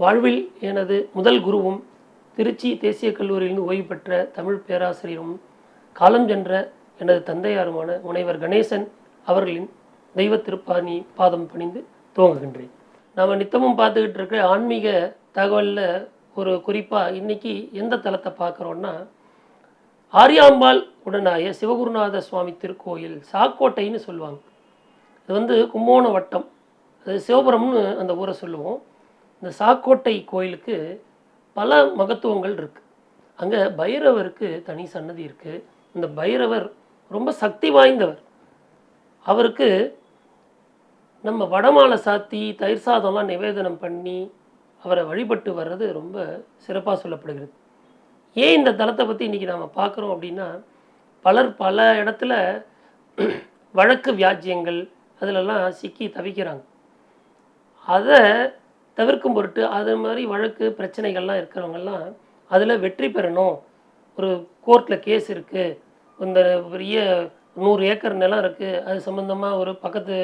வாழ்வில் எனது முதல் குருவும் திருச்சி தேசிய கல்லூரியிலிருந்து ஓய்வு பெற்ற தமிழ் பேராசிரியரும் காலம் சென்ற எனது தந்தையாருமான முனைவர் கணேசன் அவர்களின் தெய்வ திருப்பாணி பாதம் பணிந்து துவங்குகின்றேன். நாம் நித்தமும் பார்த்துக்கிட்டு இருக்கிற ஆன்மீக தகவலில் ஒரு குறிப்பாக இன்னைக்கு எந்த தலத்தை பார்க்குறோன்னா ஆரியாம்பாள் உடனாய சிவகுருநாத சுவாமி திருக்கோயில் சாக்கோட்டைன்னு சொல்லுவாங்க. இது வந்து கும்போண வட்டம் அது சிவபுரம்னு அந்த ஊரை சொல்லுவோம். இந்த சாக்கோட்டை கோயிலுக்கு பல மகத்துவங்கள் இருக்குது அங்கே பைரவருக்கு தனி சன்னதி இருக்குது இந்த பைரவர் ரொம்ப சக்தி வாய்ந்தவர். அவருக்கு நம்ம வடமாலை சாத்தி தயிர் சாதம்லாம் நிவேதனம் பண்ணி அவரை வழிபட்டு வர்றது ரொம்ப சிறப்பாக சொல்லப்படுகிறது. ஏன் இந்த தலத்தை பற்றி இன்றைக்கி நாம் பார்க்குறோம் அப்படின்னா பலர் பல இடத்துல வழக்கு வியாஜ்யங்கள் அதிலெல்லாம் சிக்கி தவிக்கிறாங்க. அதை தவிர்க்கும் பொருட்டு அது மாதிரி வழக்கு பிரச்சனைகள்லாம் இருக்கிறவங்கெல்லாம் அதில் வெற்றி பெறணும். ஒரு கோர்ட்டில் கேஸ் இருக்குது இந்த பெரிய நூறு ஏக்கர் நிலம் இருக்குது அது சம்மந்தமாக ஒரு பக்கத்து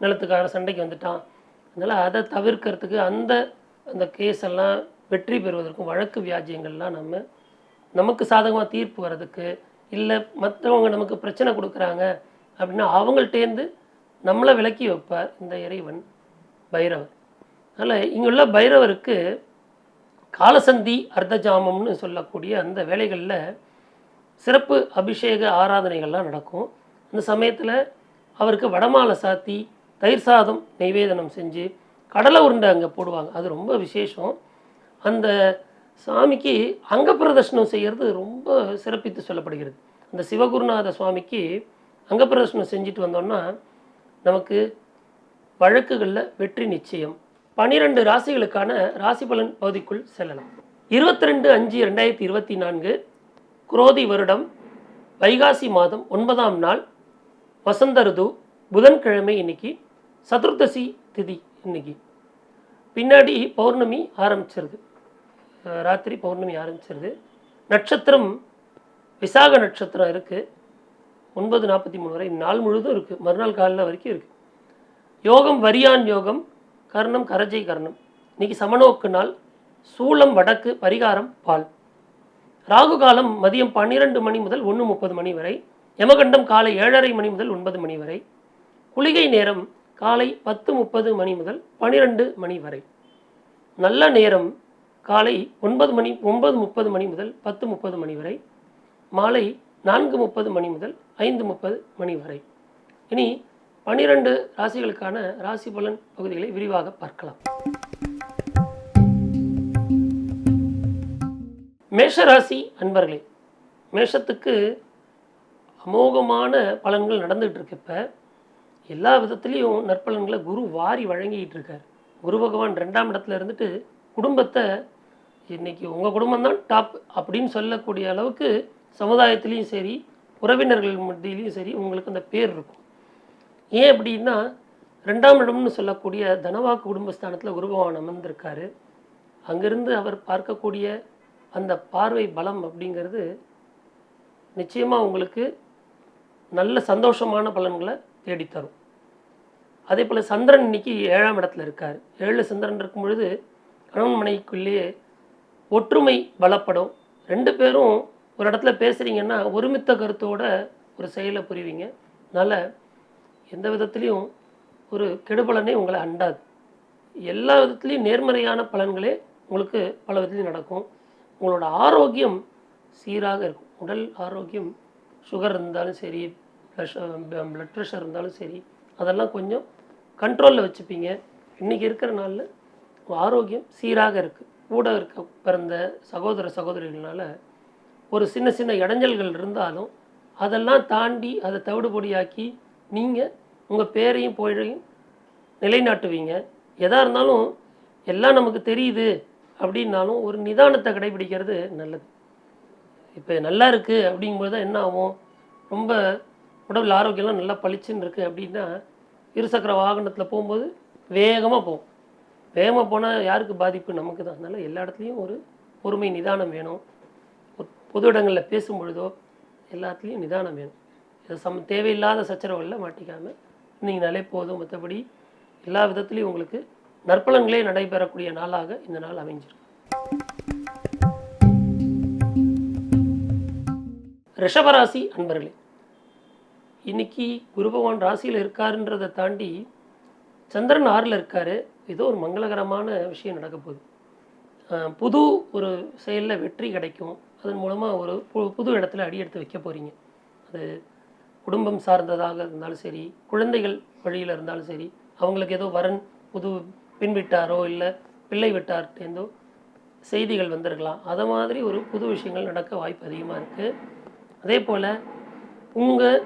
நிலத்துக்கார சண்டைக்கு வந்துட்டான். அதனால் அதை தவிர்க்கிறதுக்கு அந்த அந்த கேஸ் எல்லாம் வெற்றி பெறுவதற்கும் வழக்கு வியாஜியங்கள்லாம் நம்ம நமக்கு சாதகமாக தீர்ப்பு வர்றதுக்கு இல்லை மற்றவங்க நமக்கு பிரச்சனை கொடுக்குறாங்க அப்படின்னா அவங்கள்ட்டேருந்து நம்மளை விலக்கி வைப்பார் இந்த இறைவன் பைரவர். அதனால் இங்குள்ள பைரவருக்கு காலசந்தி அர்த்தஜாமம்னு சொல்லக்கூடிய அந்த வேலைகளில் சிறப்பு அபிஷேக ஆராதனைகள்லாம் நடக்கும். அந்த சமயத்தில் அவருக்கு வடமாலை சாத்தி தயிர் சாதம் நைவேதனம் செஞ்சு கடலை உருண்டை அங்கே போடுவாங்க. அது ரொம்ப விசேஷம். அந்த சாமிக்கு அங்க பிரதர்ஷனம் செய்கிறது ரொம்ப சிறப்பித்து சொல்லப்படுகிறது. அந்த சிவகுருநாத சுவாமிக்கு அங்க பிரதர்ஷனம் செஞ்சுட்டு வந்தோன்னா நமக்கு வழக்குகளில் வெற்றி நிச்சயம். பனிரெண்டு ராசிகளுக்கான ராசி பலன் பகுதிக்குள் செல்லலாம். இருபத்தி ரெண்டு அஞ்சு ரெண்டாயிரத்தி இருபத்தி நான்கு குரோதி வருடம் வைகாசி மாதம் ஒன்பதாம் நாள் வசந்த ருது புதன்கிழமை இன்னைக்கு சதுர்தசி திதி இன்னைக்கு. பின்னாடி பௌர்ணமி ஆரம்பிச்சிருது. ராத்திரி பௌர்ணமி ஆரம்பிச்சிருது. நட்சத்திரம் விசாக நட்சத்திரம் இருக்குது ஒன்பது நாற்பத்தி மூணு வரை நாள் முழுதும் இருக்குது மறுநாள் காலையில் வரைக்கும் இருக்குது யோகம் வரியான் யோகம் கர்ணம் கரஜை கர்ணம். இன்னைக்கு சமநோக்கு நாள் சூளம் வடக்கு பரிகாரம் பால். ராகு காலம் மதியம் பன்னிரெண்டு மணி முதல் ஒன்று முப்பது மணி வரை யமகண்டம் காலை ஏழரை மணி முதல் ஒன்பது மணி வரை குளிகை நேரம் காலை பத்து முப்பது மணி முதல் பனிரெண்டு மணி வரை. நல்ல நேரம் காலை ஒன்பது மணி ஒன்பது முப்பது மணி முதல் பத்து முப்பது மணி வரை மாலை நான்கு முப்பது மணி முதல் ஐந்து முப்பது மணி வரை. இனி பனிரெண்டு ராசிகளுக்கான ராசி பலன் பகுதிகளை விரிவாக பார்க்கலாம். மேஷ ராசி அன்பர்களே மேஷத்துக்கு அமோகமான பலன்கள் நடந்துகிட்டு இருக்கப்ப எல்லா விதத்துலேயும் நற்பலன்களை குரு வாரி வழங்கிக்கிட்டு இருக்கார். குரு பகவான் ரெண்டாம் இடத்துல இருந்துட்டு குடும்பத்தை இன்னைக்கு உங்கள் குடும்பம் தான் டாப் அப்படின்னு சொல்லக்கூடிய அளவுக்கு சமுதாயத்துலேயும் சரி உறவினர்கள் மத்தியிலையும் சரி உங்களுக்கு அந்த பேர் இருக்கும். ஏன் அப்படின்னா ரெண்டாம் இடம்னு சொல்லக்கூடிய தனவாக்கு குடும்பஸ்தானத்தில் குரு அமர்ந்திருக்காரு. அங்கிருந்து அவர் பார்க்கக்கூடிய அந்த பார்வை பலம் அப்படிங்கிறது நிச்சயமாக உங்களுக்கு நல்ல சந்தோஷமான பலன்களை தேடித்தரும். அதே போல் சந்திரன் இன்னைக்கு ஏழாம் இடத்துல இருக்கார். ஏழு சந்திரன் இருக்கும் பொழுது கணவன் மனைவிக்குள்ளேயே ஒற்றுமை பலப்படும். ரெண்டு பேரும் ஒரு இடத்துல பேசுகிறீங்கன்னா ஒருமித்த கருத்தோட ஒரு செயலை புரிவீங்க. அதனால் எந்த விதத்துலேயும் ஒரு கெடுபலனே உங்களை அண்டாது. எல்லா விதத்துலேயும் நேர்மறையான பலன்களே உங்களுக்கு பல விதத்துலையும் நடக்கும். உங்களோட ஆரோக்கியம் சீராக இருக்கும். உடல் ஆரோக்கியம் சுகர் இருந்தாலும் சரி ப்ளட் ப்ரெஷர் இருந்தாலும் சரி அதெல்லாம் கொஞ்சம் கண்ட்ரோலில் வச்சுப்பீங்க. இன்றைக்கி இருக்கிற நாளில் உங்கள் ஆரோக்கியம் சீராக இருக்குது கூட இருக்க பிறந்த சகோதர சகோதரிகளால் ஒரு சின்ன சின்ன இடைஞ்சல்கள் இருந்தாலும் அதெல்லாம் தாண்டி அதை தவிடுபொடியாக்கி நீங்கள் உங்கள் பேரையும் புகழையும் நிலைநாட்டுவீங்க. எதாக இருந்தாலும் எல்லாம் நமக்கு தெரியுது அப்படின்னாலும் ஒரு நிதானத்தை கடைபிடிக்கிறது நல்லது. இப்போ நல்லா இருக்குது அப்படிங்கும்போது தான் என்ன ஆகும்? ரொம்ப உடல் ஆரோக்கியம்லாம் நல்லா பளிச்சுன்னு இருக்குது அப்படின்னா இருசக்கர வாகனத்தில் போகும்போது வேகமாக போகும். வேகமாக போனால் யாருக்கு பாதிப்பு? நமக்கு தான். அதனால் எல்லா இடத்துலையும் ஒரு பொறுமை நிதானம் வேணும். பொது இடங்களில் பேசும் பொழுதோ எல்லாத்துலேயும் நிதானம் வேணும். இது சம் தேவையில்லாத சச்சரவுகளில் மாட்டிக்காமல் இருந்தீங்கனாலே போதும். மற்றபடி எல்லா விதத்துலேயும் உங்களுக்கு நற்பலன்களே நடைபெறக்கூடிய நாளாக இந்த நாள் அமைஞ்சிருக்கு. ரிஷபராசி அன்பர்களே இன்னைக்கு குரு பகவான் ராசியில் இருக்காருன்றதை தாண்டி சந்திரன் ஆறில் இருக்கார். ஏதோ ஒரு மங்களகரமான விஷயம் நடக்க போகுது. புது ஒரு செயலில் வெற்றி கிடைக்கும். அதன் மூலமாக ஒரு பு- புது இடத்துல அடி எடுத்து வைக்க போகிறீங்க அது குடும்பம் சார்ந்ததாக இருந்தாலும் சரி குழந்தைகள் வழியில் இருந்தாலும் சரி அவங்களுக்கு ஏதோ வரன் புது பின் விட்டாரோ இல்லை பிள்ளை விட்டார்ட்டேந்தோ செய்திகள் வந்திருக்கலாம். அதை மாதிரி ஒரு புது விஷயங்கள் நடக்க வாய்ப்பு அதிகமாக இருக்குது அதே போல் உங்கள்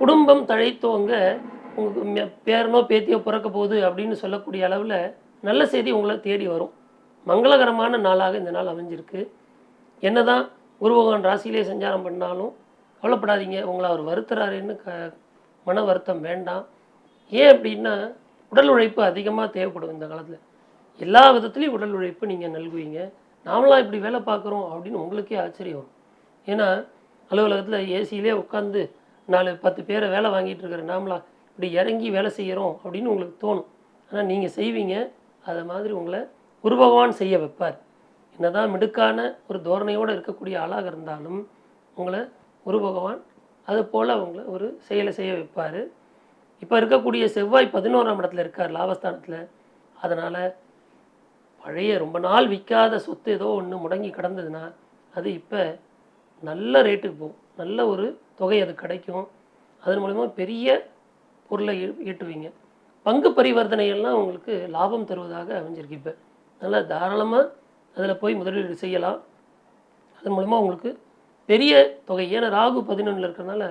குடும்பம் தழைத்தவங்க உங்கள் பேரனோ பேத்தியோ பிறக்க போகுது அப்படின்னு சொல்லக்கூடிய அளவில் நல்ல செய்தி உங்களை தேடி வரும். மங்களகரமான நாளாக இந்த நாள் அமைஞ்சிருக்கு. என்னதான் குரு பகவான் ராசியிலே சஞ்சாரம் பண்ணாலும் கவலைப்படாதீங்க உங்களை அவர் வருத்துறாருன்னு க மன வருத்தம் வேண்டாம். ஏன் அப்படின்னா உடல் உழைப்பு அதிகமாக தேவைப்படும் இந்த காலத்தில். எல்லா விதத்துலேயும் உடல் உழைப்பு நீங்கள் நல்குவீங்க. நாமளாம் இப்படி வேலை பார்க்குறோம் அப்படின்னு உங்களுக்கே ஆச்சரியம் வரும். ஏன்னா அலுவலகத்தில் ஏசியிலே உட்காந்து நாலு பத்து பேரை வேலை வாங்கிட்டு இருக்கிற நாமளா இப்படி இறங்கி வேலை செய்கிறோம் அப்படின்னு உங்களுக்கு தோணும். ஆனால் நீங்கள் செய்வீங்க அதை மாதிரி உங்களை குரு பகவான் செய்ய வைப்பார். என்னதான் மிடுக்கான ஒரு தோரணையோடு இருக்கக்கூடிய ஆளாக இருந்தாலும் உங்களை குரு பகவான் அது போல் அவங்கள ஒரு செயலை செய்ய வைப்பார். இப்போ இருக்கக்கூடிய செவ்வாய் பதினோராம் இடத்துல இருக்கார் லாபஸ்தானத்தில். அதனால் பழைய ரொம்ப நாள் விற்காத சொத்து ஏதோ ஒன்று முடங்கி கிடந்ததுன்னா அது இப்போ நல்ல ரேட்டுக்கு போகும். நல்ல ஒரு தொகை அது கிடைக்கும். அதன் மூலிமா பெரிய பொருளை ஈட்டுவீங்க. பங்கு பரிவர்த்தனைகள்லாம் உங்களுக்கு லாபம் தருவதாக அமைஞ்சிருக்கு இப்போ. அதனால் தாராளமாக அதில் போய் முதலீடு செய்யலாம். அதன் மூலமாக உங்களுக்கு பெரிய தொகை. ஏன்னா ராகு பதினொன்றில் இருக்கிறனால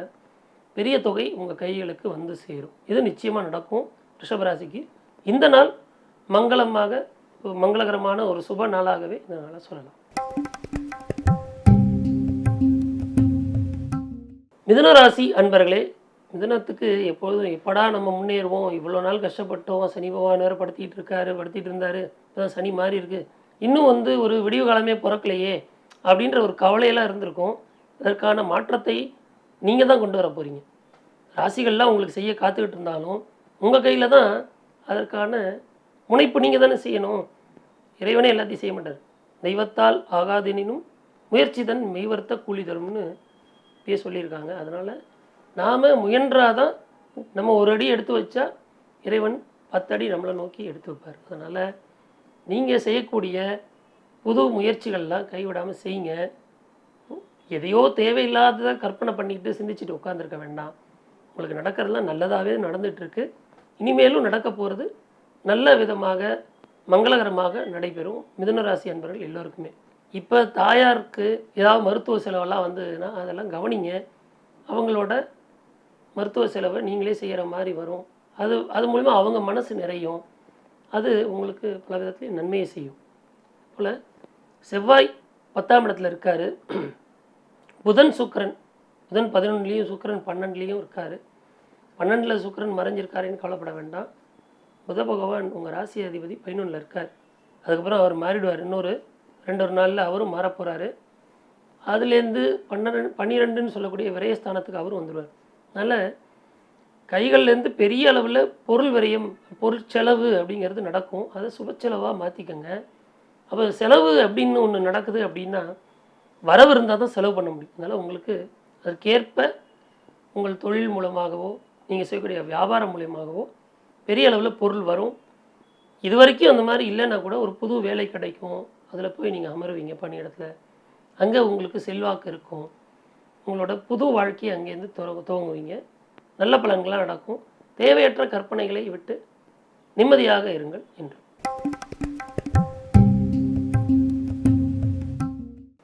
பெரிய தொகை உங்கள் கைகளுக்கு வந்து சேரும். இது நிச்சயமாக நடக்கும். ரிஷபராசிக்கு இந்த நாள் மங்களமாக மங்களகரமான ஒரு சுப நாளாகவே இந்த நாளை சொல்லலாம். மிதுன ராசி அன்பர்களே மிதுனத்துக்கு எப்பொழுதும் எப்படா நம்ம முன்னேறுவோம்? இவ்வளோ நாள் கஷ்டப்பட்டோம். சனி பகவான் வேறு படுத்திகிட்டு இருக்காரு படுத்திட்டு இருந்தாரு. இப்போ சனி மாறி இருக்கு. இன்னும் வந்து ஒரு விடிவு காலமே பிறக்கலையே. அப்படின்ற ஒரு கவலையெல்லாம் இருந்திருக்கும். அதற்கான மாற்றத்தை நீங்கள் தான் கொண்டு வர போகிறீங்க ராசிகள்லாம் உங்களுக்கு செய்ய காத்துக்கிட்டு இருந்தாலும் உங்கள் கையில் தான் அதற்கான முனைப்பு நீங்கள் தானே செய்யணும். இறைவனே எல்லாத்தையும் செய்ய மாட்டார். தெய்வத்தால் ஆகாதெனினும் முயற்சி தன் மெய்வர்த்த கூலி தரும்னு இப்பயே சொல்லியிருக்காங்க. அதனால் நாம் முயன்றாதான் நம்ம ஒரு அடி எடுத்து வச்சா இறைவன் பத்தடி நம்மளை நோக்கி எடுத்து வைப்பார். அதனால் நீங்கள் செய்யக்கூடிய புது முயற்சிகள்லாம் கைவிடாமல் செய்யுங்க. எதையோ தேவையில்லாததை கற்பனை பண்ணிக்கிட்டு சிந்திச்சுட்டு உட்காந்துருக்க வேண்டாம். உங்களுக்கு நடக்கிறதுலாம் நல்லதாகவே நடந்துகிட்ருக்கு. இனிமேலும் நடக்க போகிறது நல்ல விதமாக மங்களகரமாக நடைபெறும் மிதுனராசி அன்பர்கள் எல்லோருக்குமே. இப்போ தாயாருக்கு ஏதாவது மருத்துவ செலவெல்லாம் வந்ததுன்னா அதெல்லாம் கவனிங்க. அவங்களோட மருத்துவ செலவை நீங்களே செய்கிற மாதிரி வரும். அது அது மூலிமா அவங்க மனசு நிறையும். அது உங்களுக்கு பல விதத்துலேயும் நன்மையை செய்யும். போல் செவ்வாய் பத்தாம் இடத்துல இருக்காரு. புதன் சுக்கரன் புதன் பதினொன்றுலேயும் சுக்கரன் பன்னெண்டுலேயும் இருக்கார். பன்னெண்டில் சுக்கரன் மறைஞ்சிருக்காருன்னு கவலைப்பட வேண்டாம். புத பகவான் உங்கள் ராசி அதிபதி பதினொன்றில் இருக்கார். அதுக்கப்புறம் அவர் மாறிடுவார். இன்னொரு ரெண்டு ஒரு நாளில் அவரும் மாறப் போகிறாரு அதுலேருந்து பன்னெண்டு பன்னிரெண்டுன்னு சொல்லக்கூடிய விரயஸ்தானத்துக்கு அவரும் வந்துடுவார். அதனால் கைகள்லேருந்து பெரிய அளவில் பொருள் விரயம் பொருட்செலவு அப்படிங்கிறது நடக்கும். அதை சுப செலவாக மாற்றிக்கங்க அப்போ செலவு அப்படின்னு ஒன்று நடக்குது அப்படின்னா வரவு இருந்தால் தான் செலவு பண்ண முடியும். அதனால் உங்களுக்கு அதற்கேற்ப உங்கள் தொழில் மூலமாகவோ நீங்கள் செய்யக்கூடிய வியாபாரம் மூலியமாகவோ பெரிய அளவில் பொருள் வரும். இது வரைக்கும் அந்த மாதிரி இல்லைன்னா கூட ஒரு புது வேலை கிடைக்கும். அதில் போய் நீங்கள் அமருவீங்க பணியிடத்தில். அங்கே உங்களுக்கு செல்வாக்கு இருக்கும். உங்களோட புது வாழ்க்கையை அங்கேருந்து துவ துவங்குவீங்க. நல்ல பலன்களாக நடக்கும். தேவையற்ற கற்பனைகளை விட்டு நிம்மதியாக இருங்கள் என்று.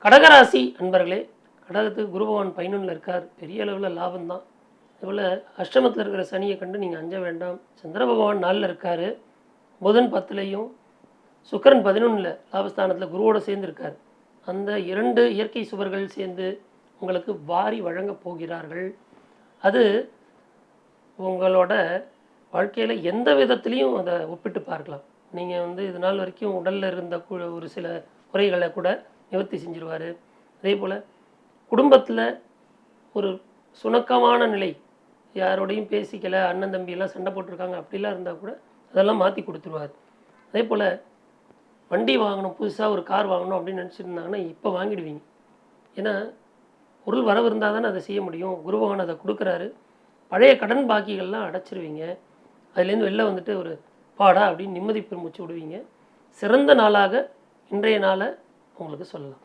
கடகராசி அன்பர்களே கடகத்துக்கு குரு பகவான் பதினொன்றில் இருக்கார். பெரிய அளவில் லாபம் தான் அதுபோல் அஷ்டமத்தில் இருக்கிற சனியை கண்டு நீங்கள் அஞ்ச வேண்டாம். சந்திர பகவான் நாளில் இருக்கார். புதன் பத்துலேயும் சுக்கரன் பதினொன்றில் லாபஸ்தானத்தில் குருவோடு சேர்ந்துருக்கார் அந்த இரண்டு இயற்கை சுவர்கள் சேர்ந்து உங்களுக்கு வாரி வழங்கப் போகிறார்கள். அது உங்களோட வாழ்க்கையில் எந்த விதத்துலேயும் அதை ஒப்பிட்டு பார்க்கலாம். நீங்கள் வந்து இது நாள் வரைக்கும் உடலில் இருந்த ஒரு சில குறைகளை கூட நிவர்த்தி செஞ்சிருவார். அதே போல் குடும்பத்தில் ஒரு சுணக்கமான நிலை யாரோடையும் பேசிக்கல அண்ணன் தம்பியெல்லாம் சண்டை போட்டிருக்காங்க அப்படிலாம் இருந்தால் கூட அதெல்லாம் மாற்றி கொடுத்துருவார். அதே போல் வண்டி வாங்கணும் புதுசாக ஒரு கார் வாங்கணும் அப்படின்னு நினச்சிருந்தாங்கன்னா இப்போ வாங்கிடுவீங்க. ஏன்னா பொருள் வரவு இருந்தால் தானே அதை செய்ய முடியும். குருபகவான் அதை கொடுக்குறாரு. பழைய கடன் பாக்கிகள்லாம் அடைச்சிருவீங்க. அதுலேருந்து வெளில வந்துட்டு ஒரு பாடா அப்படின்னு நிம்மதி பெருமிச்சு விடுவீங்க. சிறந்த நாளாக இன்றைய நாளை உங்களுக்கு சொல்லலாம்.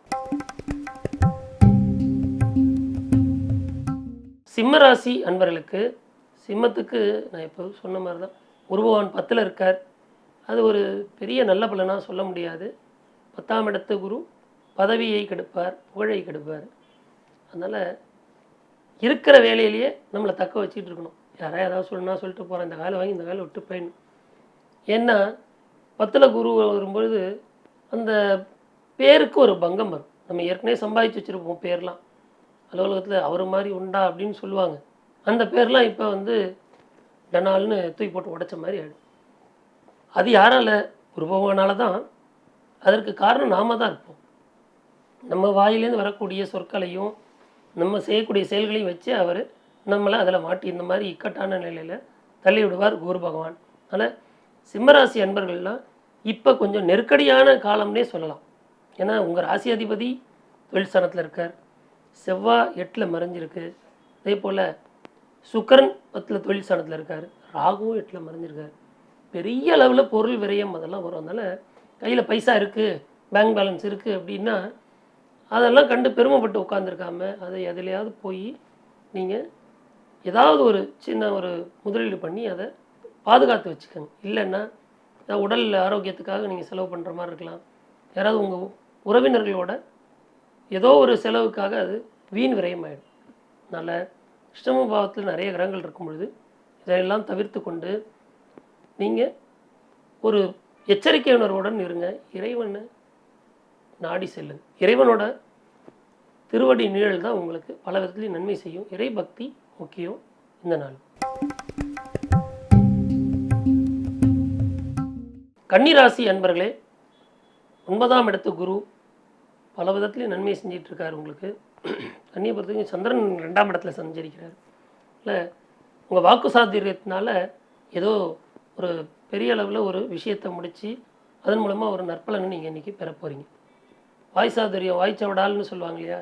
சிம்மராசி அன்பர்களுக்கு சிம்மத்துக்கு நான் இப்போ சொன்ன மாதிரி தான் குருபகவான் பத்தில் இருக்கார். அது ஒரு பெரிய நல்ல பலனாக சொல்ல முடியாது. பத்தாம் இடத்து குரு பதவியை கெடுப்பார் புகழை கெடுப்பார். அதனால் இருக்கிற வேலையிலேயே நம்மளை தக்க வச்சுட்டு இருக்கணும். யாராவது ஏதாவது சொல்லணும்னா சொல்லிட்டு போகிறேன் இந்த காலை வாங்கி இந்த காலை விட்டு போயிடணும். ஏன்னா பத்தில் குரு வரும்பொழுது அந்த பேருக்கு ஒரு பங்கம் வரும். நம்ம ஏற்கனவே சம்பாதிச்சு வச்சுருப்போம் பேர்லாம். அலுவலகத்தில் அவர் மாதிரி உண்டா அப்படின்னு சொல்லுவாங்க. அந்த பேர்லாம் இப்போ வந்து டனால்னு தூக்கி போட்டு உடைச்ச மாதிரி ஆகிடும் அது யாரால? ஒரு பகவானால தான் அதற்கு காரணம் நாம தான் இருப்போம். நம்ம வாயிலேருந்து வரக்கூடிய சொற்களையும் நம்ம செய்யக்கூடிய செயல்களையும் வச்சு அவர் நம்மளை அதில் மாட்டி இந்த மாதிரி இக்கட்டான நிலையில் தள்ளி விடுவார் குரு பகவான் அதனால் சிம்மராசி அன்பர்கள்லாம் இப்போ கொஞ்சம் நெருக்கடியான காலம்னே சொல்லலாம். ஏன்னா உங்கள் ராசி அதிபதி தொழில் ஸ்தானத்தில் இருக்கார். செவ்வாய் எட்டில் மறைஞ்சிருக்கு. அதே போல் சுக்கரன் பத்தில் தொழில் ஸ்தானத்தில் இருக்கார். ராகுவும் எட்டில் மறைஞ்சிருக்கார். பெரிய அளவில் பொருள் விரயம் அதெல்லாம் வரும். அதனால் கையில் பைசா இருக்குது பேங்க் பேலன்ஸ் இருக்குது அப்படின்னா அதெல்லாம் கண்டு பெருமைப்பட்டு உட்காந்துருக்காம அதை எதுலையாவது போய் நீங்கள் ஏதாவது ஒரு சின்ன ஒரு முதலீடு பண்ணி அதை பாதுகாத்து வச்சுக்கோங்க. இல்லைன்னா உடல் ஆரோக்கியத்துக்காக நீங்கள் செலவு பண்ணுற மாதிரி இருக்கலாம். யாராவது உங்கள் உறவினர்களோட ஏதோ ஒரு செலவுக்காக அது வீண் விரயமாயிடும். அதனால் இஷ்டம பாவத்தில் நிறைய கிரகங்கள் இருக்கும் பொழுது இதையெல்லாம் தவிர்த்து கொண்டு நீங்கள் ஒரு எச்சரிக்கை உணர்வுடன் இருங்க. இறைவனை நாடி செல்லுங்க. இறைவனோட திருவடி நிழல் தான் உங்களுக்கு பல விதத்துலையும் நன்மை செய்யும். இறை பக்தி முக்கியம் இந்த நாள். கன்னிராசி அன்பர்களே ஒன்பதாம் இடத்து குரு பல விதத்துலேயும் நன்மை செஞ்சிட்டு இருக்காரு உங்களுக்கு கன்னியை பொறுத்தவரைக்கும் சந்திரன் ரெண்டாம் இடத்துல சஞ்சரிக்கிறார். இல்லை உங்கள் வாக்கு சாத்திரியத்தினால ஏதோ ஒரு பெரிய அளவில் ஒரு விஷயத்தை முடித்து அதன் மூலமாக ஒரு நற்பலனை நீங்கள் இன்றைக்கி பெற போகிறீங்க வாய் சாதுரியம் வாய் சவடால்னு சொல்லுவாங்க இல்லையா?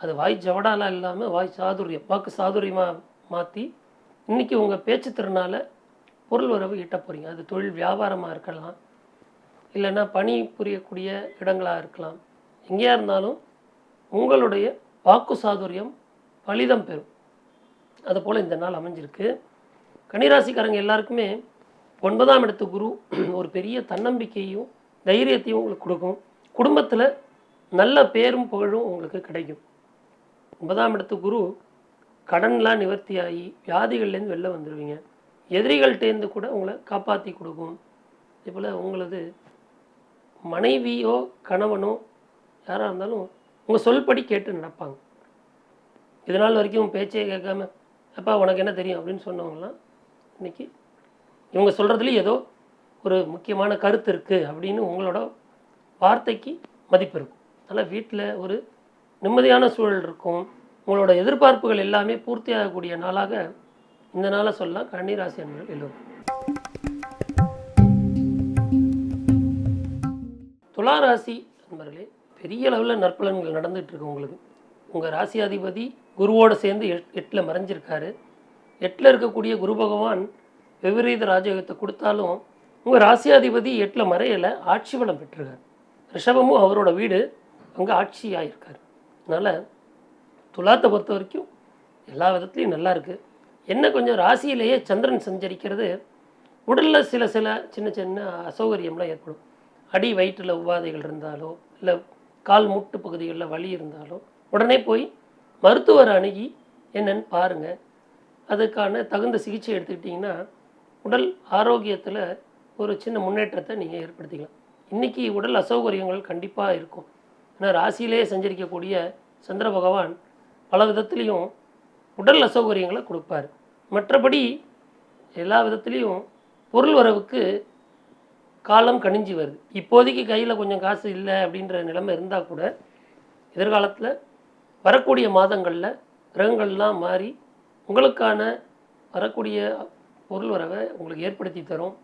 அது வாய் சவடாலாக இல்லாமல் வாய் சாதுரியம் வாக்கு சாதுரியமாக மாற்றி இன்றைக்கி உங்கள் பேச்சு திறனால் பொருள் வரவு ஈட்ட போகிறீங்க அது தொழில் வியாபாரமாக இருக்கலாம். இல்லைன்னா பணி புரியக்கூடிய இடங்களாக இருக்கலாம். எங்கேயா இருந்தாலும் உங்களுடைய வாக்கு சாதுரியம் பலிதம் பெறும். அதுபோல் இந்த நாள் அமைஞ்சிருக்கு. கனிராசிக்காரங்க எல்லாருக்குமே ஒன்பதாம் இடத்து குரு ஒரு பெரிய தன்னம்பிக்கையும் தைரியத்தையும் உங்களுக்கு கொடுக்கும். குடும்பத்தில் நல்ல பேரும் புகழும் உங்களுக்கு கிடைக்கும். ஒன்பதாம் இடத்து குரு கடன்லாம் நிவர்த்தியாகி வியாதிகள்லேருந்து வெளில வந்துடுவீங்க எதிரிகள்கிட்டேருந்து கூட உங்களை காப்பாற்றி கொடுக்கும். அதே போல் உங்களது மனைவியோ கணவனோ யாராக இருந்தாலும் உங்கள் சொல்படி கேட்டு நடப்பாங்க. இதனால் வரைக்கும் வரைக்கும் பேச்சே கேட்காம அப்பா உனக்கு என்ன தெரியும்? அப்படின்னு சொன்னவங்களாம் இன்னைக்கு இவங்க சொல்கிறதுலேயும் ஏதோ ஒரு முக்கியமான கருத்து இருக்குது அப்படின்னு உங்களோட வார்த்தைக்கு மதிப்பு இருக்கும். அதனால் வீட்டில் ஒரு நிம்மதியான சூழல் இருக்கும். உங்களோட எதிர்பார்ப்புகள் எல்லாமே பூர்த்தியாகக்கூடிய நாளாக இந்த நாளை சொல்லலாம். கன்னிராசி அன்பர்கள் எல்லோரும். துளாராசி ராசி பெரிய அளவில் நற்பலன்கள் நடந்துகிட்ருக்கு இருக்கு உங்களுக்கு. உங்கள் ராசியாதிபதி குருவோடு சேர்ந்து எட் எட்டில் மறைஞ்சிருக்காரு. எட்டில் இருக்கக்கூடிய குரு பகவான் விபரீத ராஜயோகத்தை கொடுத்தாலும் உங்கள் ராசியாதிபதி எட்டில் மறையலை ஆட்சி பலம் பெற்றிருக்கார். ரிஷபமும் அவரோட வீடு அங்கே ஆட்சி ஆகியிருக்காரு அதனால் துலாத்தை பொறுத்த வரைக்கும் எல்லா விதத்துலையும் நல்லா இருக்குது என்ன கொஞ்சம் ராசியிலேயே சந்திரன் சஞ்சரிக்கிறது உடலில் சில சில சின்ன சின்ன அசௌகரியம்லாம் ஏற்படும். அடி வயிற்றில் உபாதைகள் இருந்தாலோ இல்லை கால் மூட்டு பகுதிகளில் வலி இருந்தாலோ உடனே போய் மருத்துவர் அணுகி என்னன்னு பாருங்கள் அதுக்கான தகுந்த சிகிச்சை எடுத்துக்கிட்டிங்கன்னா உடல் ஆரோக்கியத்தில் ஒரு சின்ன முன்னேற்றத்தை நீங்கள் ஏற்படுத்திக்கலாம். இன்றைக்கி உடல் அசௌகரியங்கள் கண்டிப்பாக இருக்கும். ஏன்னா ராசியிலே சஞ்சரிக்கக்கூடிய சந்திர பகவான் பல விதத்துலேயும் உடல் அசௌகரியங்களை கொடுப்பார். மற்றபடி எல்லா விதத்துலேயும் பொருள் வரவுக்கு காலம் கணிஞ்சு வருது. இப்போதைக்கு கையில் கொஞ்சம் காசு இல்லை அப்படின்ற நிலைமை இருந்தால் கூட எதிர்காலத்தில் வரக்கூடிய மாதங்களில் கிரகங்கள்லாம் மாறி உங்களுக்கான வரக்கூடிய பொருள் வரவை உங்களுக்கு ஏற்படுத்தி தரும்.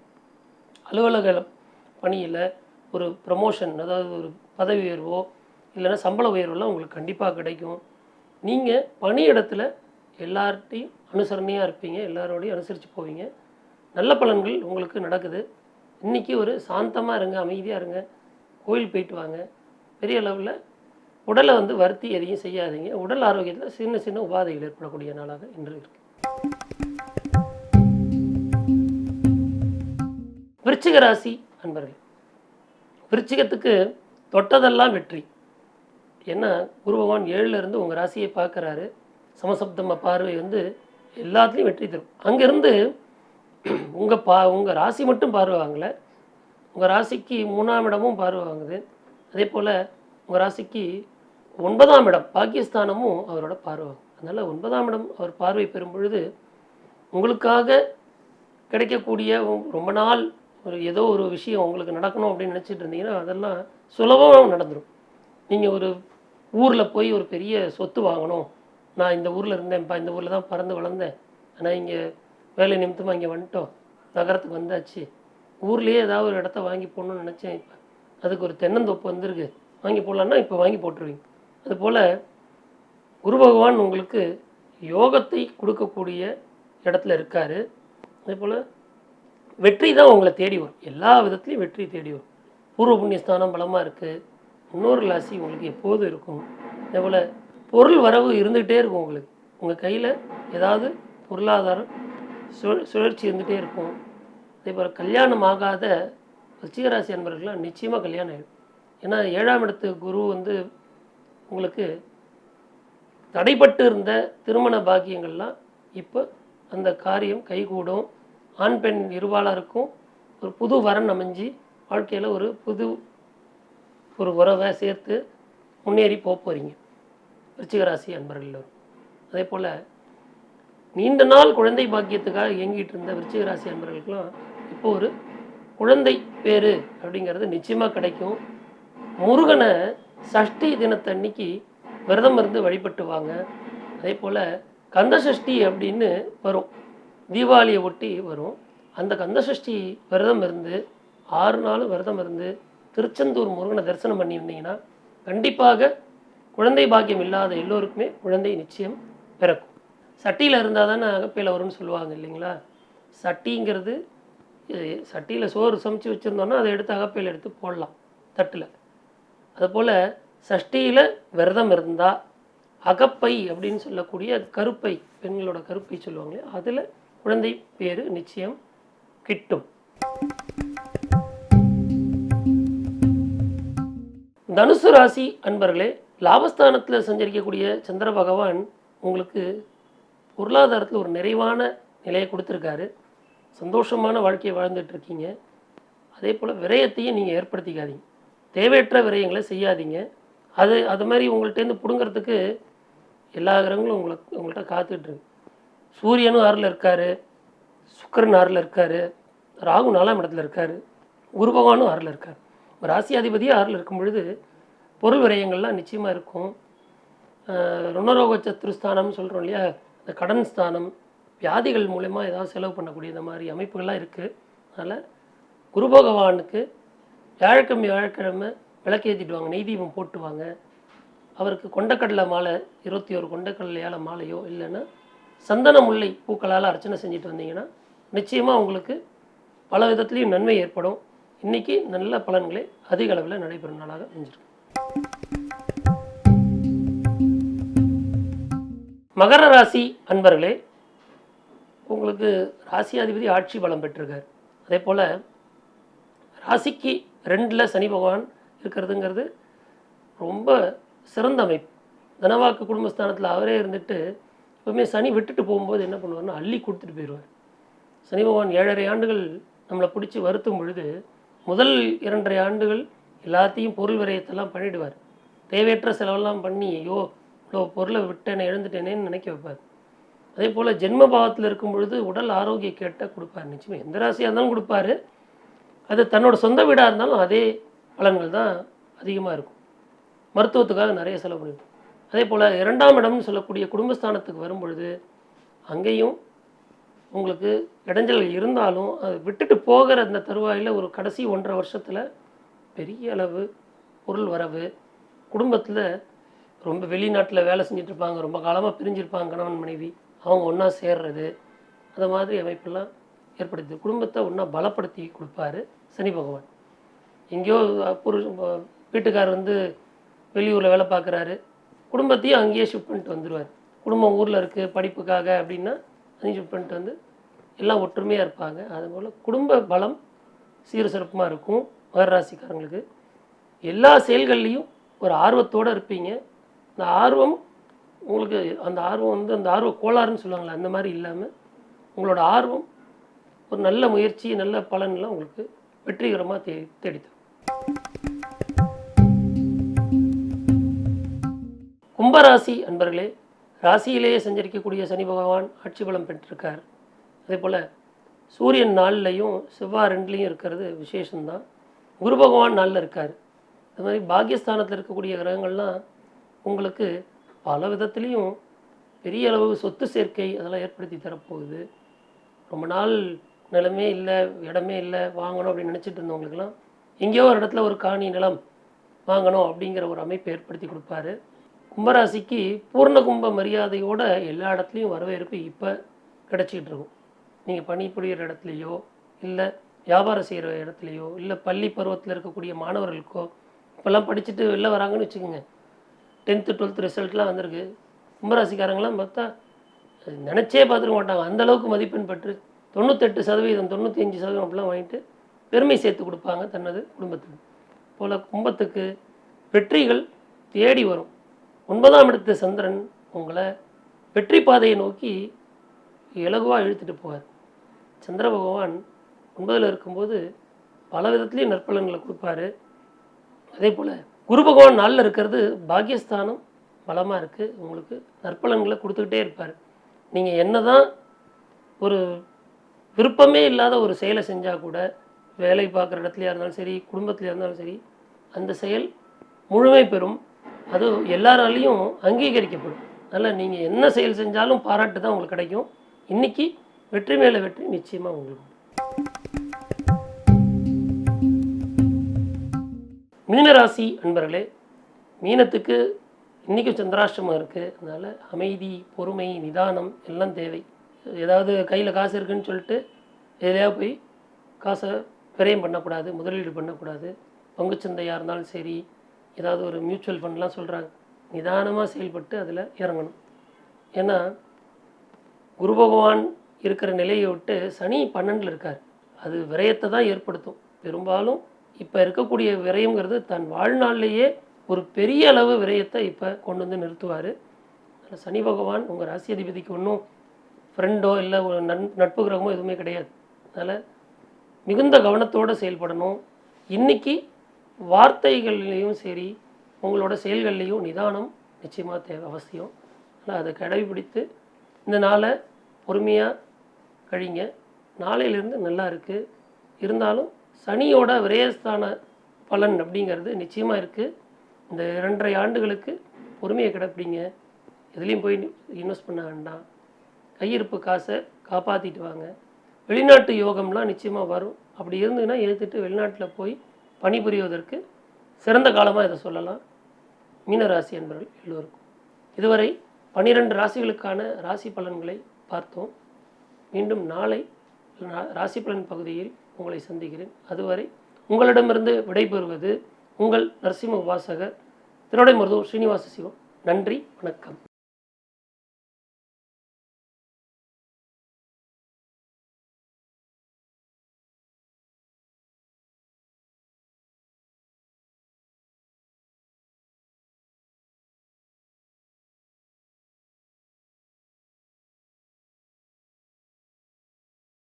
அலுவலக பணியில் ஒரு ப்ரமோஷன் அதாவது ஒரு பதவி உயர்வோ இல்லைன்னா சம்பள உயர்வெல்லாம் உங்களுக்கு கண்டிப்பாக கிடைக்கும். நீங்கள் பணியிடத்தில் எல்லார்ட்டையும் அனுசரணையாக இருப்பீங்க. எல்லாரோடையும் அனுசரித்து போவீங்க. நல்ல பலன்கள் உங்களுக்கு நடக்குது. இன்றைக்கி ஒரு சாந்தமாக இருங்க அமைதியாக இருங்க. கோயில் போயிட்டு வாங்க. பெரிய அளவில் உடலை வந்து வருத்தி எதையும் செய்யாதீங்க. உடல் ஆரோக்கியத்தில் சின்ன சின்ன உபாதைகள் ஏற்படக்கூடிய நாளாக இன்று இருக்கு. விருச்சிக ராசி அன்பர்கள் விருச்சிகத்துக்கு தொட்டதெல்லாம் வெற்றி. ஏன்னா குரு பகவான் ஏழுலேருந்து உங்கள் ராசியை பார்க்குறாரு. சமசப்தம பார்வை வந்து எல்லாத்துலேயும் வெற்றி தரும். அங்கேருந்து உங்கள் பா உங்கள் ராசி மட்டும் பார்வை வாங்கலை உங்கள் ராசிக்கு மூணாம் இடமும் பார்வை வாங்குது அதே போல் உங்கள் ராசிக்கு ஒன்பதாம் இடம் பாகிஸ்தானமும் அவரோட பார்வை அதனால் ஒன்பதாம் இடம் அவர் பார்வை பெறும் பொழுது உங்களுக்காக கிடைக்கக்கூடிய ரொம்ப நாள் ஒரு ஏதோ ஒரு விஷயம் உங்களுக்கு நடக்கணும் அப்படின்னு நினச்சிட்டு இருந்தீங்கன்னா அதெல்லாம் சுலபமாக நடந்துடும் நீங்கள் ஒரு ஊரில் போய் ஒரு பெரிய சொத்து வாங்கணும். நான் இந்த ஊரில் இருந்தேன்ப்பா இந்த ஊரில் தான் பிறந்து வளர்ந்தேன். ஆனால் இங்கே வேலை நிமித்தமாக இங்கே வந்துட்டோம். நகரத்துக்கு வந்தாச்சு. ஊர்லேயே ஏதாவது ஒரு இடத்த வாங்கி போடணும்னு நினச்சேன் இப்போ. அதுக்கு ஒரு தென்னந்தோப்பு வந்திருக்கு. வாங்கி போடலான்னா இப்போ வாங்கி போட்டுருவீங்க. அதுபோல் குரு பகவான் உங்களுக்கு யோகத்தை கொடுக்கக்கூடிய இடத்துல இருக்கார். அதேபோல் வெற்றி தான் உங்களை தேடி வரும். எல்லா விதத்துலையும் வெற்றி தேடி வரும். பூர்வ புண்ணியஸ்தானம் பலமாக இருக்குது இன்னொரு ராசி உங்களுக்கு எப்போதும் இருக்கும். அதேபோல் பொருள் வரவு இருந்துகிட்டே இருக்கும் உங்களுக்கு. உங்கள் கையில் ஏதாவது பொருளாதாரம் சுழற்சி இருந்துகிட்டே இருக்கும். அதே போல் கல்யாணம் ஆகாத ரிச்சிகராசி அன்பர்கள்லாம் நிச்சயமாக கல்யாணம் ஆகிடும் ஏன்னா ஏழாம் இடத்து குரு வந்து உங்களுக்கு தடைப்பட்டு இருந்த திருமண பாக்கியங்கள்லாம் இப்போ அந்த காரியம் கைகூடும். ஆண் பெண் இருபாலருக்கும் ஒரு புது வரன் அமைஞ்சு வாழ்க்கையில் ஒரு புது ஒரு உறவை சேர்த்து முன்னேறி போக போகிறீங்க விருச்சிகராசி அன்பர்கள் அதே போல் நீண்ட நாள் குழந்தை பாக்கியத்துக்காக இயங்கிட்டு இருந்த விருச்சிகராசி அன்பர்களுக்கெல்லாம் இப்போ ஒரு குழந்தை பேரு அப்படிங்கிறது நிச்சயமாக கிடைக்கும். முருகனை சஷ்டி தினத்தன்னைக்கு விரதம் இருந்து வழிபட்டு வாங்க அதே போல் கந்த சஷ்டி அப்படின்னு வரும். தீபாவளியை ஒட்டி வரும். அந்த கந்த சஷ்டி விரதம் இருந்து ஆறு நாள் விரதம் இருந்து திருச்செந்தூர் முருகனை தரிசனம் பண்ணியிருந்தீங்கன்னா கண்டிப்பாக குழந்தை பாக்கியம் இல்லாத எல்லோருக்குமே குழந்தை நிச்சயம் பிறக்கும். சட்டியில் இருந்தால் தானே அகப்பையில் வரும்னு சொல்லுவாங்க இல்லைங்களா? சட்டிங்கிறது சட்டியில் சோறு சமைச்சு வச்சுருந்தோன்னா அதை எடுத்து அகப்பையில் எடுத்து போடலாம் தட்டில். அதுபோல் சஷ்டியில் விரதம் இருந்தால் அகப்பை அப்படின்னு சொல்லக்கூடிய கருப்பை பெண்களோட கருப்பை சொல்லுவாங்க அதில் குழந்தை பேர் நிச்சயம் கிட்டும். தனுசு ராசி அன்பர்களே லாபஸ்தானத்தில் சஞ்சரிக்கக்கூடிய சந்திர பகவான் உங்களுக்கு பொருளாதாரத்தில் ஒரு நிறைவான நிலையை கொடுத்துருக்காரு. சந்தோஷமான வாழ்க்கையை வாழ்ந்துட்டுருக்கீங்க அதே போல் விரயத்தையும் நீங்கள் ஏற்படுத்திக்காதீங்க. தேவையற்ற விரயங்களை செய்யாதீங்க. அது அது மாதிரி உங்கள்கிட்டேருந்து பிடுங்கிறதுக்கு எல்லா கிரகங்களும் உங்களை உங்கள்கிட்ட காத்துட்ருக்கு சூரியனும் ஆறில் இருக்கார். சுக்கரன் ஆறில் இருக்கார். ராகு நாலாம் இடத்துல இருக்கார். குரு பகவானும் ஆறில் இருக்கார். ராசியாதிபதியும் ஆறில் இருக்கும் பொழுது பொருள் விரயங்கள்லாம் நிச்சயமாக இருக்கும். ருணரோக சத்துருஸ்தானம்னு சொல்கிறோம் இல்லையா? இந்த கடன் ஸ்தானம் வியாதிகள் மூலயமா ஏதாவது செலவு பண்ணக்கூடிய இந்த மாதிரி அமைப்புகள்லாம் இருக்குது அதனால் குரு பகவானுக்கு வியாழக்கிழமை வியாழக்கிழமை விளக்கேற்றிட்டு வாங்க நெய் தீபம் போட்டு வாங்க அவருக்கு கொண்டக்கடலை மாலை இருபத்தி ஒரு கொண்டக்கடலையால் மாலையோ இல்லைன்னா சந்தன முல்லை பூக்களால் அர்ச்சனை செஞ்சுட்டு வந்தீங்கன்னா நிச்சயமாக உங்களுக்கு பல விதத்துலேயும் நன்மை ஏற்படும். இன்றைக்கி நல்ல பலன்களே அதிக அளவில் நடைபெறும் நாளாக அமைஞ்சிருக்கு. மகர ராசி அன்பர்களே உங்களுக்கு ராசியாதிபதி ஆட்சி பலம் பெற்றிருக்கார். அதே போல் ராசிக்கு ரெண்டில் சனி பகவான் இருக்கிறதுங்கிறது ரொம்ப சிறந்த அமைப்பு. தனவாக்கு குடும்பஸ்தானத்தில் அவரே இருந்துட்டு எப்பவுமே சனி விட்டுட்டு போகும்போது என்ன பண்ணுவார்னா அள்ளி கொடுத்துட்டு போயிடுவார். சனி பகவான் ஏழரை ஆண்டுகள் நம்மளை பிடிச்சி வருத்தும் பொழுது முதல் இரண்டரை ஆண்டுகள் எல்லாத்தையும் பொருள் விரயத்தெல்லாம் பண்ணிடுவார். தேவையற்ற செலவெல்லாம் பண்ணி ஐயோ இவ்வளோ பொருளை விட்டேனே எழுந்துட்டேனேன்னு நினைக்க வைப்பார். அதே போல் ஜென்ம பாவத்தில் இருக்கும் பொழுது உடல் ஆரோக்கிய கேட்டால் கொடுப்பார் நிச்சயம். எந்த ராசியாக இருந்தாலும் கொடுப்பாரு. அது தன்னோட சொந்த வீடாக இருந்தாலும் அதே பலன்கள் தான் அதிகமாக இருக்கும். மருத்துவத்துக்காக நிறைய செலவு பண்ணிருக்கும் அதே போல் இரண்டாம் இடம்னு சொல்லக்கூடிய குடும்பஸ்தானத்துக்கு வரும்பொழுது அங்கேயும் உங்களுக்கு இடைஞ்சல் இருந்தாலும் அது விட்டுட்டு போகிற அந்த தருவாயில் ஒரு கடைசி ஒன்றரை வருஷத்தில் பெரிய அளவு பொருள் வரவு குடும்பத்தில் ரொம்ப வெளிநாட்டில் வேலை செஞ்சுட்டு இருப்பாங்க ரொம்ப காலமாக பிரிஞ்சிருப்பாங்க கணவன் மனைவி. அவங்க ஒன்றா சேர்றது. அந்த மாதிரி அமைப்பெல்லாம் ஏற்படுத்தி குடும்பத்தை ஒன்றா பலப்படுத்தி கொடுப்பாரு சனி பகவான். எங்கேயோ புருஷ வீட்டுக்கார் வந்து வெளியூரில் வேலை பார்க்குறாரு. குடும்பத்தையும் அங்கேயே ஷிஃப்ட் பண்ணிட்டு வந்துடுவார் குடும்பம் ஊரில் இருக்குது படிப்புக்காக அப்படின்னா அதையும் ஷிஃப்ட் பண்ணிட்டு வந்து எல்லாம் ஒற்றுமையாக இருப்பாங்க. அதுபோல் குடும்ப பலம் சீர சிறப்புமாக இருக்கும். மகர ராசிக்காரங்களுக்கு. எல்லா செயல்கள்லேயும் ஒரு ஆர்வத்தோடு இருப்பீங்க. அந்த ஆர்வம் உங்களுக்கு அந்த ஆர்வம் வந்து அந்த ஆர்வ கோளாறுன்னு சொல்லுவாங்களே அந்த மாதிரி இல்லாமல் உங்களோட ஆர்வம் ஒரு நல்ல முயற்சி நல்ல பலன்லாம் உங்களுக்கு வெற்றிகரமாக தே தேடித்தரும். கும்பராசி அன்பர்களே ராசியிலேயே சஞ்சரிக்கக்கூடிய சனி பகவான் ஆட்சி பலம் பெற்றிருக்கார். அதே போல் சூரியன் நாள்லையும் செவ்வாய் ரெண்டுலேயும் இருக்கிறது விசேஷம்தான். குரு பகவான் நாளில் இருக்கார். அது மாதிரி பாகியஸ்தானத்தில் இருக்கக்கூடிய கிரகங்கள்லாம் உங்களுக்கு பல விதத்துலேயும் பெரிய அளவு சொத்து சேர்க்கை அதெல்லாம் ஏற்படுத்தி தரப்போகுது. ரொம்ப நாள் நிலமே இல்லை இடமே இல்லை வாங்கணும் அப்படின்னு நினச்சிட்டு இருந்தவங்களுக்கெல்லாம் எங்கேயோ ஒரு இடத்துல ஒரு காணி நிலம் வாங்கணும் அப்படிங்கிற ஒரு அமைப்பை ஏற்படுத்தி கொடுப்பாரு. கும்பராசிக்கு பூர்ண கும்ப மரியாதையோட எல்லா இடத்துலையும் வரவேற்பு இப்போ கிடச்சிக்கிட்டு இருக்கும். நீங்கள் பணிபுரிகிற இடத்துலையோ இல்லை வியாபாரம் செய்கிற இடத்துலையோ இல்லை பள்ளி பருவத்தில் இருக்கக்கூடிய மாணவர்களுக்கோ இப்போல்லாம் படிச்சுட்டு வெளில வராங்கன்னு வச்சுக்கோங்க. டென்த்து டுவெல்த் ரிசல்ட்லாம் வந்திருக்கு. கும்பராசிக்காரங்களாம் பார்த்தா நினச்சே பார்த்துருக்க மாட்டாங்க. அந்த அளவுக்கு மதிப்பெண் பெற்று தொண்ணூத்தெட்டு சதவீதம் தொண்ணூற்றி அஞ்சு சதவீதம் அப்படிலாம் வாங்கிட்டு பெருமை சேர்த்து கொடுப்பாங்க தன்னது குடும்பத்துக்கு. போல் கும்பத்துக்கு வெற்றிகள் தேடி வரும். ஒன்பதாம் இடத்து சந்திரன் உங்களை வெற்றி பாதையை நோக்கி இலகுவாக இழுத்துட்டு போவார். சந்திர பகவான் ஒன்பதில் இருக்கும்போது பல விதத்துலேயும் நற்பலன்களை கொடுப்பாரு. அதே போல் குரு பகவான் நாளில் இருக்கிறது பாக்கியஸ்தானம் பலமாக இருக்குது உங்களுக்கு நற்பலன்களை கொடுத்துக்கிட்டே இருப்பார். நீங்கள் என்ன தான் ஒரு விருப்பமே இல்லாத ஒரு செயலை செஞ்சால் கூட வேலை பார்க்குற இடத்துலையாக இருந்தாலும் சரி குடும்பத்துலையாக இருந்தாலும் சரி அந்த செயல் முழுமை பெறும். அது எல்லாராலையும் அங்கீகரிக்கப்படும். அதனால் நீங்கள் என்ன செயல் செஞ்சாலும் பாராட்டு தான் உங்களுக்கு கிடைக்கும். இன்றைக்கி வெற்றி மேலே வெற்றி நிச்சயமாக உங்களுக்கு. மீனராசி அன்பர்களே மீனத்துக்கு இன்றைக்கும் சந்திராஷ்டமம் இருக்குது அதனால் அமைதி பொறுமை நிதானம் எல்லாம் தேவை. ஏதாவது கையில் காசு இருக்குன்னு சொல்லிட்டு எதையாவது போய் காசை விரயம் பண்ணக்கூடாது முதலீடு பண்ணக்கூடாது. பங்குச்சந்தையாக இருந்தாலும் சரி ஏதாவது ஒரு மியூச்சுவல் ஃபண்ட்லாம் சொல்கிறாங்க நிதானமாக செயல்பட்டு அதில் இறங்கணும். ஏன்னா குரு பகவான் இருக்கிற நிலையை விட்டு சனி பன்னெண்டில் இருக்கார். அது விரயத்தை தான் ஏற்படுத்தும். பெரும்பாலும் இப்போ இருக்கக்கூடிய விரயங்கிறது தன் வாழ்நாள்லேயே ஒரு பெரிய அளவு விரயத்தை இப்போ கொண்டு வந்து நிறுத்துவார். அதில் சனி பகவான் உங்கள் ராசி அதிபதிக்கு ஒன்றும் ஃப்ரெண்டோ இல்லை ஒரு நன் நட்பு கிரகமோ எதுவுமே கிடையாது. அதனால் மிகுந்த கவனத்தோடு செயல்படணும். இன்னைக்கு வார்த்தைகள்லேயும் சரி உங்களோட செயல்கள்லேயும் நிதானம் நிச்சயமாக தேவை அவசியம். அதனால் அதை கடைபிடித்து இந்த நாளை பொறுமையாக கழிங்க. நாளையிலேருந்து நல்லா இருக்குது இருந்தாலும் சனியோட விரயஸ்தான பலன் அப்படிங்கிறது நிச்சயமாக இருக்குது இந்த இரண்டரை ஆண்டுகளுக்கு பொறுமையை கிடப்பிடிங்க. எதுலேயும் போய் இன்வெஸ்ட் பண்ண வேண்டாம். கையிருப்பு காசை காப்பாற்றிட்டு வாங்க. வெளிநாட்டு யோகம்லாம் நிச்சயமாக வரும். அப்படி இருந்ததுன்னா எடுத்துகிட்டு வெளிநாட்டில் போய் பணிபுரிவதற்கு சிறந்த காலமாக இதை சொல்லலாம். மீனராசி என்பவர்கள் எல்லோருக்கும். இதுவரை பன்னிரண்டு ராசிகளுக்கான ராசி பலன்களை பார்த்தோம். மீண்டும் நாளை ராசி பலன் பகுதியில் உங்களை சந்திக்கிறேன். அதுவரை உங்களிடமிருந்து விடைபெறுவது உங்கள் நரசிம்ம உபாசகர் திருவிடை மருதூர் ஸ்ரீனிவாச சிவம். நன்றி வணக்கம்.